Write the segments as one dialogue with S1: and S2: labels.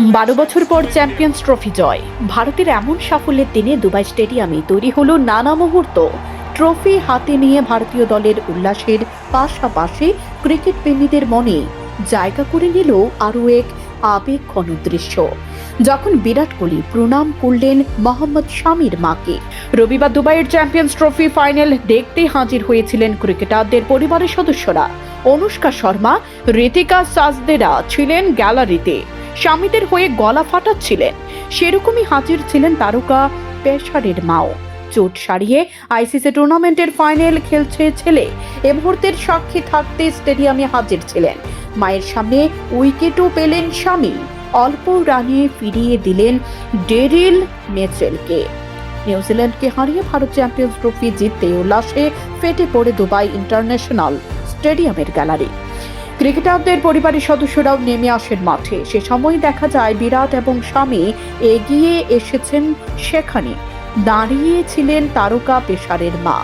S1: বারো বছর পর চ্যাম্পিয়ন্স ট্রফি জয়। ভারতের এমন সাফল্যের দিনে দুবাই স্টেডিয়ামে তৈরি হলো নানা মুহূর্ত। ট্রফি হাতে নিয়ে ভারতীয় দলের উল্লাসের পাশাপাশি ক্রিকেট প্রেমীদের মনে জায়গা করে নিল আরও এক আবেগ দৃশ্য। যখন বিরাট কোহলি প্রণাম করলেন মোহাম্মদ শামির মাকে, রবিবার দুবাইয়ের চ্যাম্পিয়ন্স ট্রফি ফাইনাল দেখতে হাজির হয়েছিলেন ক্রিকেটারদের পরিবারের সদস্যরা। অনুষ্কা শর্মা ঋতিকা সাজদেরা ছিলেন গ্যালারিতে। স্বামীদের হয়ে গলা ফাটাচ্ছিলেন। সেরকমই হাজির ছিলেন তারকা পেশারের মাও। চোট সারিয়ে আইসিসি টুর্নামেন্টের ফাইনাল খেলছে ছেলে। এ মুহূর্তের সাক্ষী থাকতে স্টেডিয়ামে হাজির ছিলেন। মায়ের সামনে উইকেটও পেলেন স্বামী। অল্প রানে ফিরিয়ে দিলেন ডেরিল মেচেলকে। নিউজিল্যান্ডকে হারিয়ে ভারত চ্যাম্পিয়ন্স ট্রফি জিততে উল্লাসে ফেটে পড়ে দুবাই ইন্টারন্যাশনাল স্টেডিয়ামের গ্যালারি। ক্রিকেটারদের পরিবারের সদস্যরাও নেমে আসেন মাঠে। সে সময় দেখা যায় বিরাট এবং স্বামী এগিয়ে এসেছেন সেখানে। দাঁড়িয়েছিলেন তারকা পেশারের মা।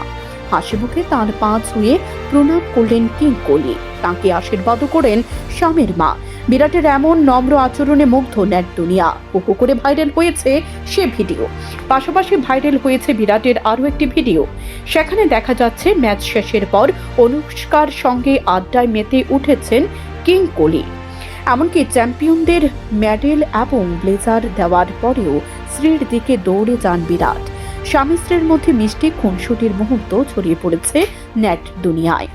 S1: হাসি মুখে তাঁর পা ছুঁয়ে প্রণাম করলেন কিং কোহলি তাঁকে আশীর্বাদও করেন স্বামীর মা। বিরাটের এমন নম্র আচরণে মুগ্ধ নেট দুনিয়া হুহু করে ভাইরাল হয়েছে সে ভিডিও। পাশাপাশি ভাইরাল হয়েছে বিরাটের আরও একটি ভিডিও। সেখানে দেখা যাচ্ছে ম্যাচ শেষের পর অনুষ্কার সঙ্গে আড্ডায় মেতে উঠেছেন কিং কোহলি। এমনকি চ্যাম্পিয়নদের মেডেল এবং ব্লেজার দেওয়ার পরেও স্ত্রীর দিকে দৌড়ে যান বিরাট। স্বামী স্ত্রীর মধ্যে মিষ্টি খুনসুটির মুহূর্ত ছড়িয়ে পড়েছে নেট দুনিয়ায়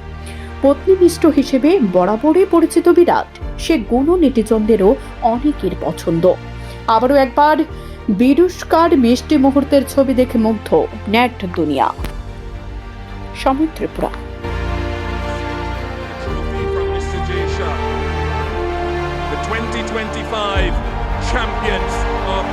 S1: পত্নীনিষ্ঠ হিসেবে বরাবরই পরিচিত বিরাট, সে গুণ নেটিজনদেরও অনেকের পছন্দ। আবারও একবার বিরুষ্কার মিষ্টি মুহূর্তের ছবি দেখে মুগ্ধ নেট দুনিয়া।
S2: 2025 champions of